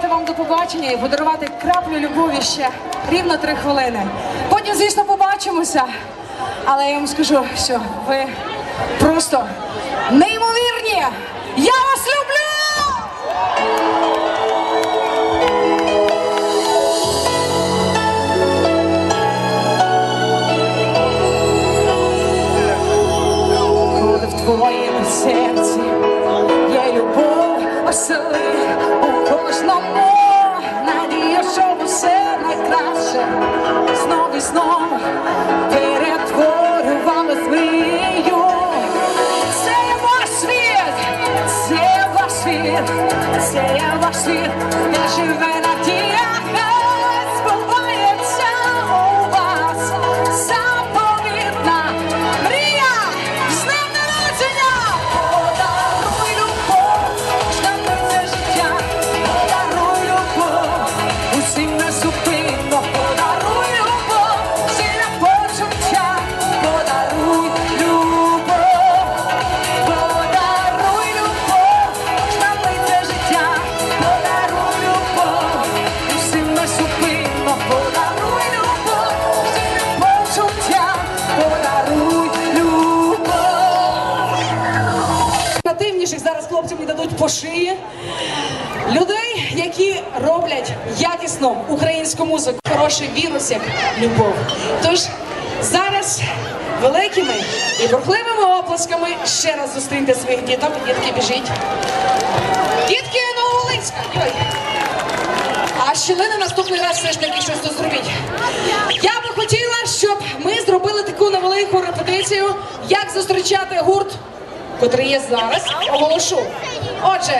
сказати вам до побачення і подарувати краплю любові ще рівно три хвилини. Потім, звісно, побачимося. Але я вам скажу, що ви просто неймовірні! Я вас люблю! Коли твоєму серці є любов, осели у кожному надія, що все найкраще знов і знов перетворювала змію. Це є ваш світ, це є ваш світ, це є ваш світ, де живе шиї. Людей, які роблять якісну українську музику, хороший вірус, як любов. Тож зараз великими і бурхливими оплесками ще раз зустріньте своїх діток. Дітки біжіть. Дітки Нововолинська! Йой! А щілини наступний раз все ж таки щось тут зробіть. Я би хотіла, щоб ми зробили таку невелику репетицію, як зустрічати гурт, котрий є зараз, оголошу. Отже.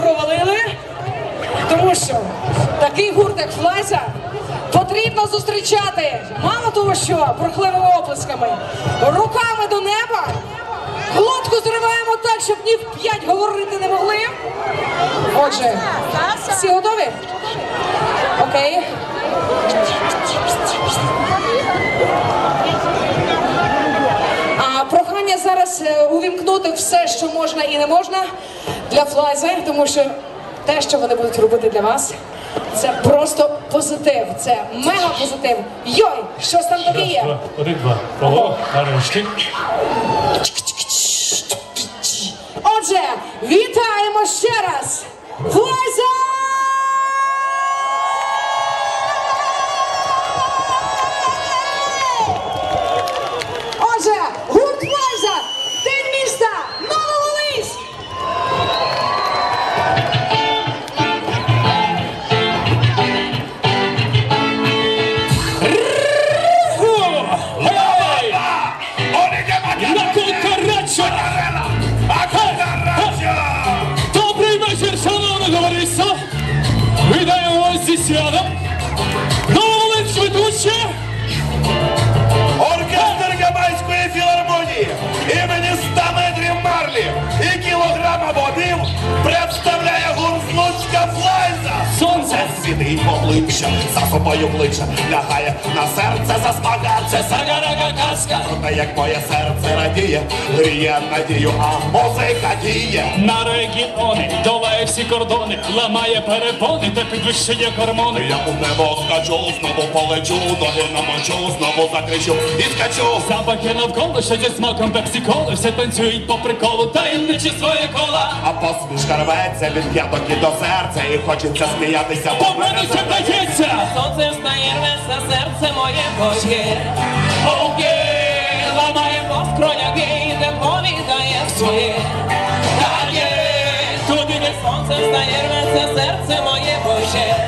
Провалили, тому що такий гурт, як Флайза, потрібно зустрічати мало того, що бурхливими оплесками, руками до неба. Глотку зриваємо так, щоб ні в п'ять говорити не могли. Отже, всі готові? Окей. А зараз е, увімкнути все, що можна і не можна для флайзи, тому що те, що вони будуть робити для вас, це просто позитив. Це мега позитив. Йой, щось там тобі є. один, два. Ого, нарешті. Отже, вітаємо ще раз! Флайза! Світить обличчя, за собою обличчя, лягає на серце, засмагаться, Сагарага казка! Та як моє серце радіє, гріє надію, а музика діє. На регіони долає всі кордони, ламає перепони та підвищує гормони. Я у небо скачу, знову полечу, ноги намочу, знову закричу і скачу. Запахи навколо, що зі смаком пепсі-коли, все танцюють по приколу, таємничі своє кола. А посмішка рветься від п'яток і до серця, і хочеться сміятися, По мене вдається! Сонце встає рвеся, серце моє боє. Окей, Ламає по скроняки, де повідає своє. Дає, туди де сонце встає рвеся, серце моє бочке.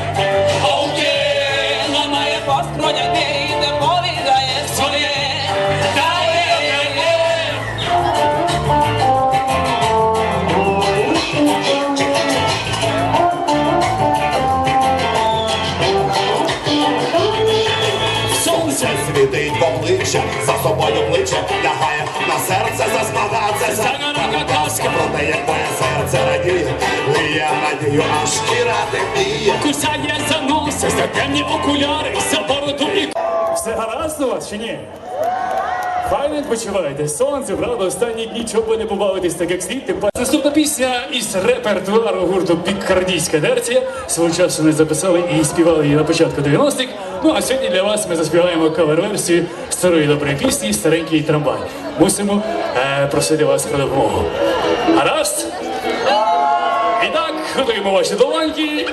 Тобою плече лягає на серце засмагатися. Загорога казка. Проте як твоє серце радіє, я надію, аж шкіра темніє. Кусає за носа, за темні окуляри, за бороду і... Все гаразд у вас чи ні? Файно відпочиваєте, сонце, правда, останні дні чого не побавитесь так як слід. Тим паче. Наступна пісня із репертуару гурту Пікардійська Дерція. Свого часу ми записали і співали її на початку 90-х. Ну а сьогодні для вас ми заспіваємо кавер-версію старої доброї пісні Старенький трамвай. Мусимо е, просити вас про допомогу. Гаразд? І так, готуємо ваші долоньки.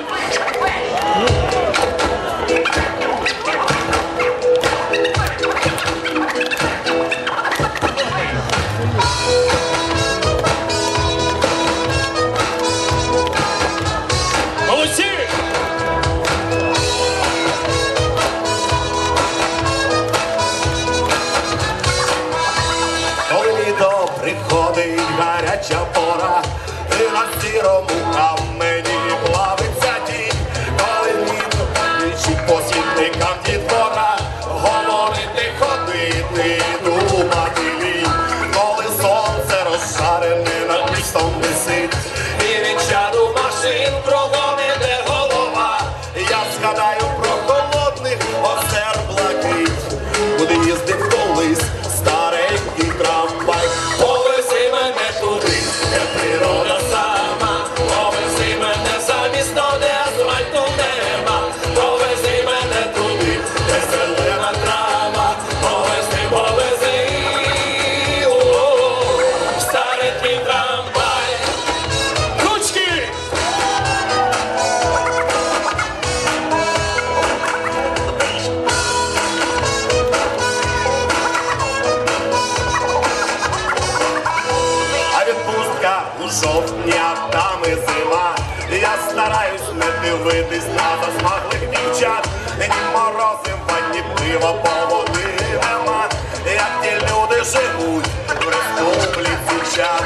Дивитись на засмаглих дівчат. Ні морозив, ані пива поводи нема. Як ті люди живуть в республіці чат.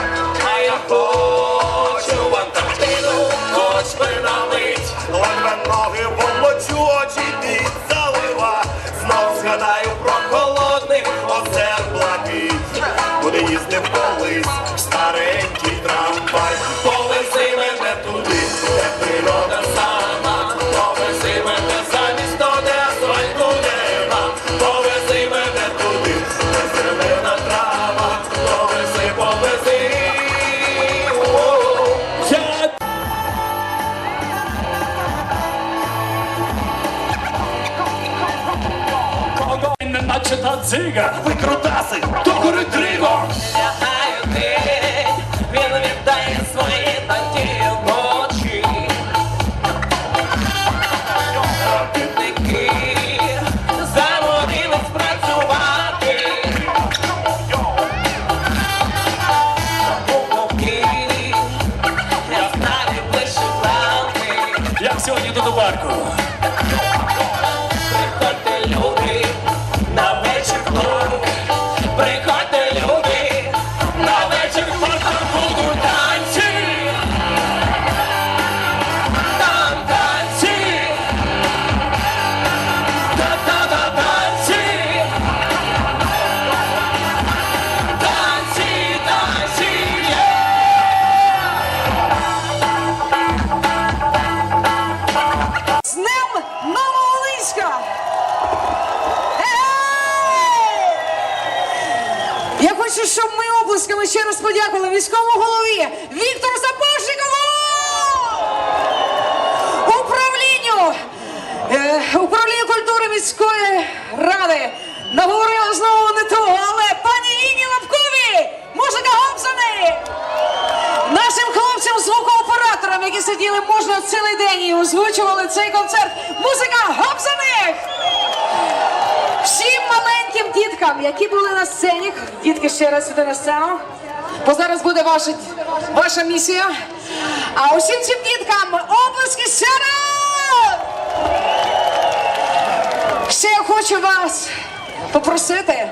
А я наче та дзига. Викрутаси, до гори триго. Хочу, щоб ми оплесками ще раз подякували міському голові Віктору Сапожникову! Управлінню! Е, управлінню культури міської ради. Наговорила знову не того, але пані Інні Лапкові! Музика Гобсони! Нашим хлопцям звукооператорам, які сиділи можна цілий день і озвучували цей концерт. Музика Гобсоних! Діткам, які були на сцені, дітки ще раз сюди на сцену. Бо зараз буде ваша, ваша місія. А усім цим діткам оплески сцена! Ще я хочу вас попросити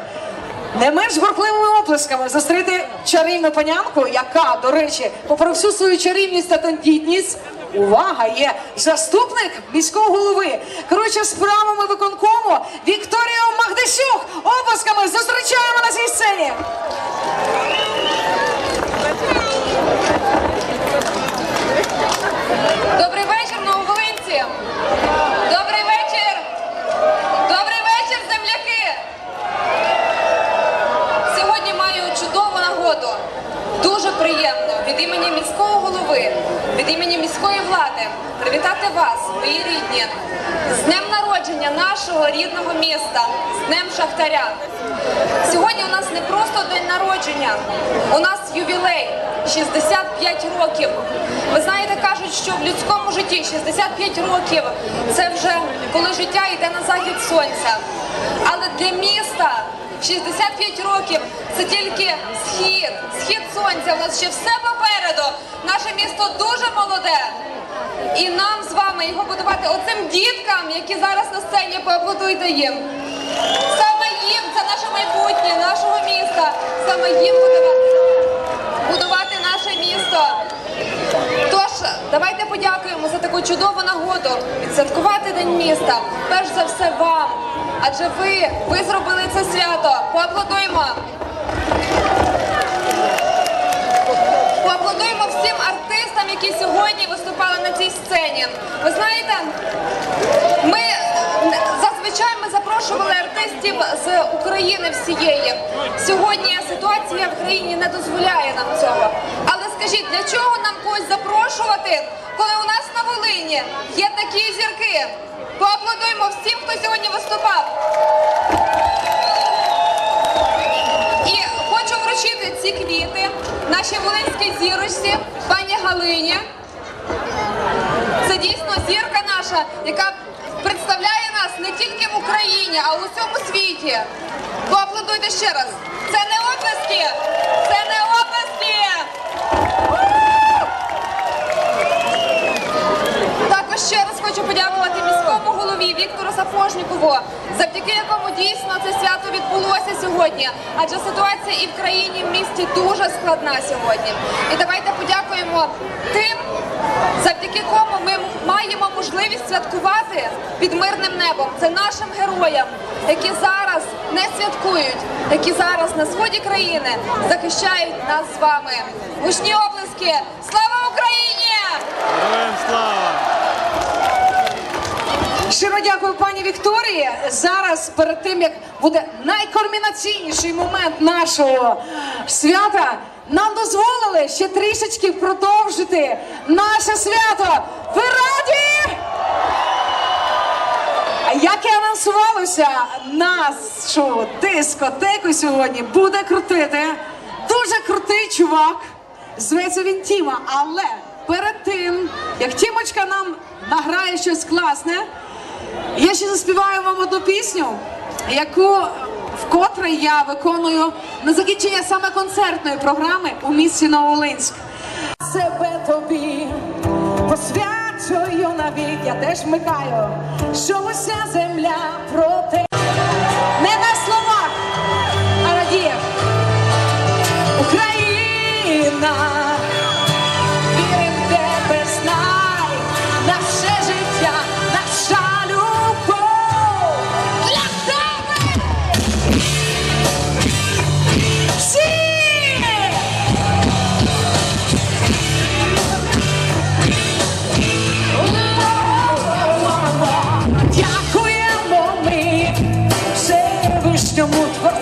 не менш горкливими оплесками зустріти чарівну панянку, яка, до речі, попри всю свою чарівність та тендітність, увага, є заступник міського голови. Коротше, справами виконкому Вікторія Магдасюк. Опусками зустрічаємо на цій сцені. Добрий вечір, нововолинці! Добрий вечір! Добрий вечір, земляки! Сьогодні маю чудову нагоду. Дуже приємно від імені міського голови, від імені міської влади привітати вас, мої рідні, з днем народження нашого рідного міста, з Днем Шахтаря. Сьогодні у нас не просто день народження, у нас ювілей 65 років. Ви знаєте, кажуть, що в людському житті 65 років це вже коли життя йде на захід сонця. Але для міста 65 років це тільки сонця. У нас ще все попереду. Наше місто дуже молоде. І нам з вами його будувати оцим діткам, які зараз на сцені поаплодуйте їм. Саме їм це наше майбутнє, нашого міста. Саме їм будувати, будувати наше місто. Тож, давайте подякуємо за таку чудову нагоду відсвяткувати День міста. Перш за все вам. Адже ви, ви зробили це свято. Поаплодуємо. Поаплодуємо всім артистам, які сьогодні виступали на цій сцені. Ви знаєте, ми зазвичай ми запрошували артистів з України всієї. Сьогодні ситуація в країні не дозволяє нам цього. Але скажіть, для чого нам когось запрошувати, коли у нас на Волині є такі зірки? Поаплодуємо всім, хто сьогодні пані Це дійсно зірка наша, яка представляє нас не тільки в Україні, а у всьому світі. Поаплодуйте ще раз. Це не оплески! Це не оплески! Також ще раз хочу подякувати міському голові Віктору Сапожнікову, завдяки якому дійсно це свято відбулося сьогодні. Адже ситуація і в країні, і в місті дуже складна сьогодні. І давайте подякуємо тим, завдяки кому ми маємо можливість святкувати під мирним небом. Це нашим героям, які зараз не святкують, які зараз на сході країни захищають нас з вами. Гучні оплески! Слава Україні! Героям слава! Щиро дякую пані Вікторії. Зараз, перед тим як буде найкульмінаційніший момент нашого свята, нам дозволили ще трішечки продовжити наше свято. Ви раді? Як і анонсувалося, нашу дискотеку сьогодні буде крутити дуже крутий чувак. Зветься він Тіма, але перед тим, як Тімочка нам награє щось класне, я ще заспіваю вам одну пісню, яку вкотре я виконую на закінчення саме концертної програми у місті Новолинськ. Себе тобі посвячую навік, я теж вмикаю, що уся земля проте не на словах, а радіє. Україна,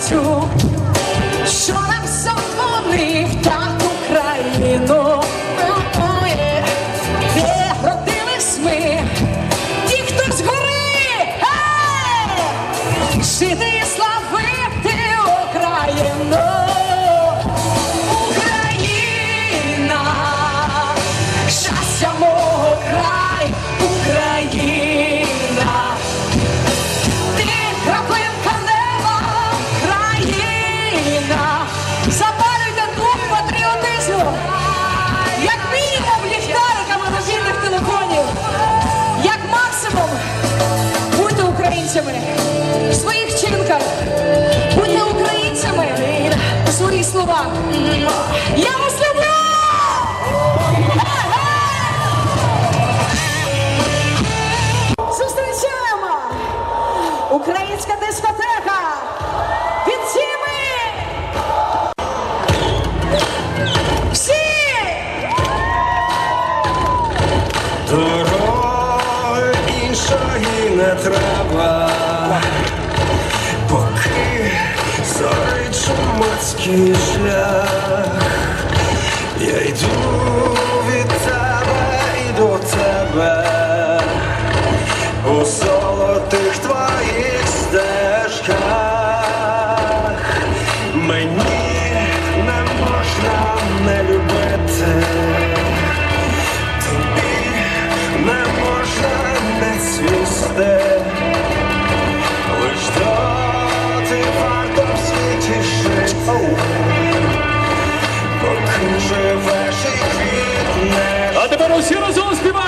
true. Короткий шлях, я йду від тебе і до тебе. Jesús, viva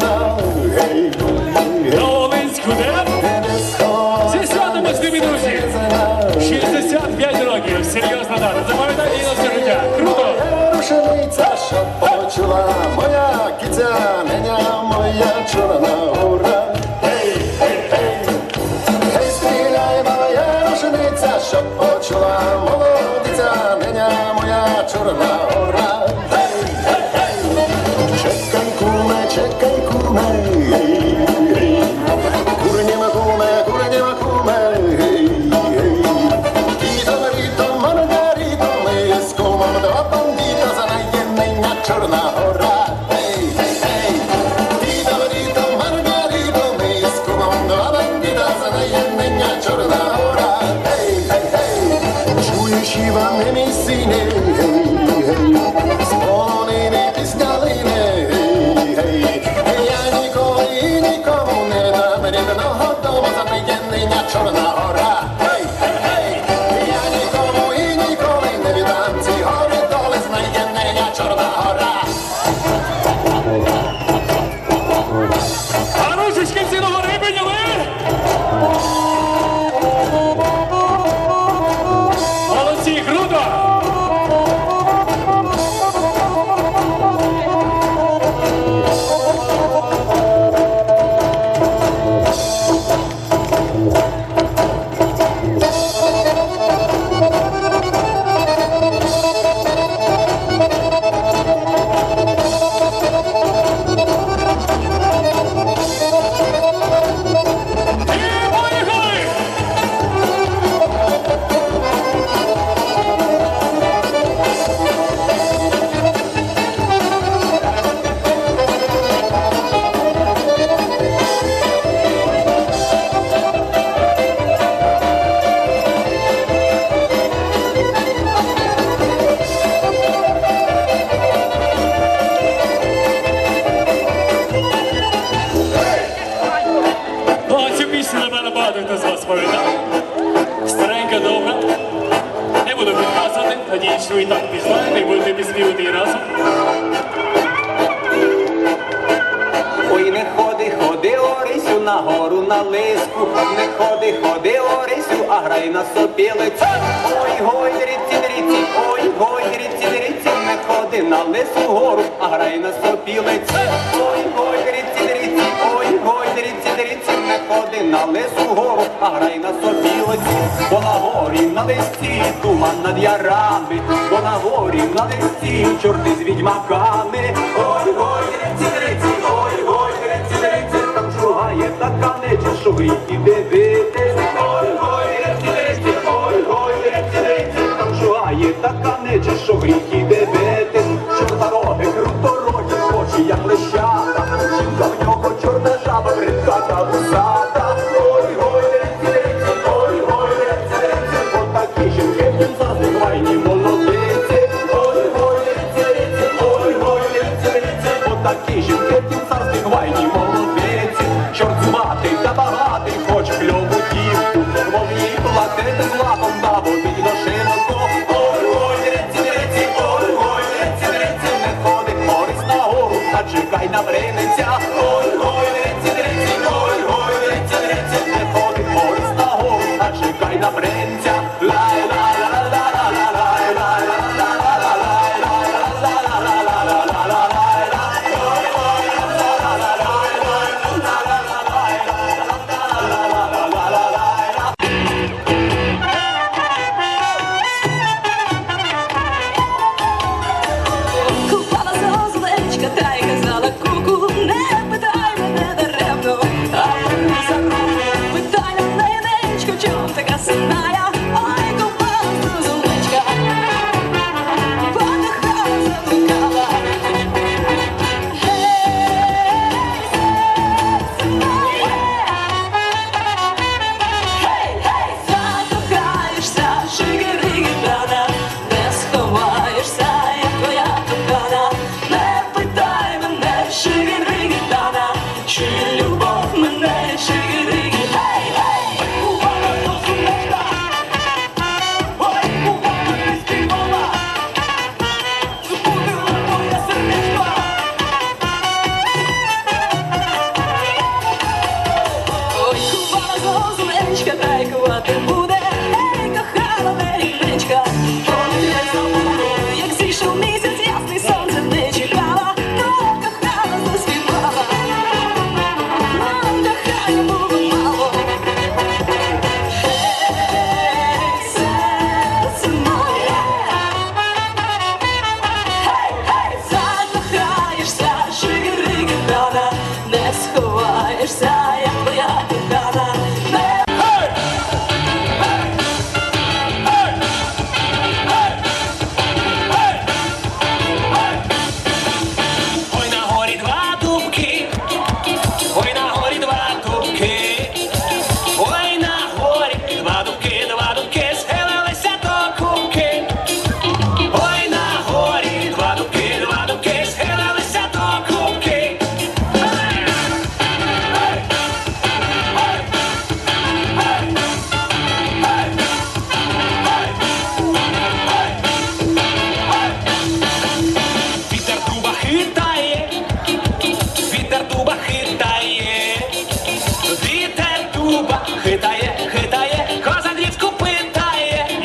sana Shiva, Nemi, а грає на сопілець. Ой, ой, дріці, дріці, ой, ой, дріці, дріці, не ходи на лису гору, а грає на сопілець, бо на горі на листі туман над ярами, бо на горі на листі чорти з відьмаками. Ой, ой, дріці, дріці, ой, ой, дріці, дріці, там шугає така нече, що і дивитись. Ой, ой, дріці, дріці, ой, ой, дріці, дріці, там шугає така нече, що і дивитись. Породі очі, як лещата, жінка в нього чорна жаба, бридка та вусата.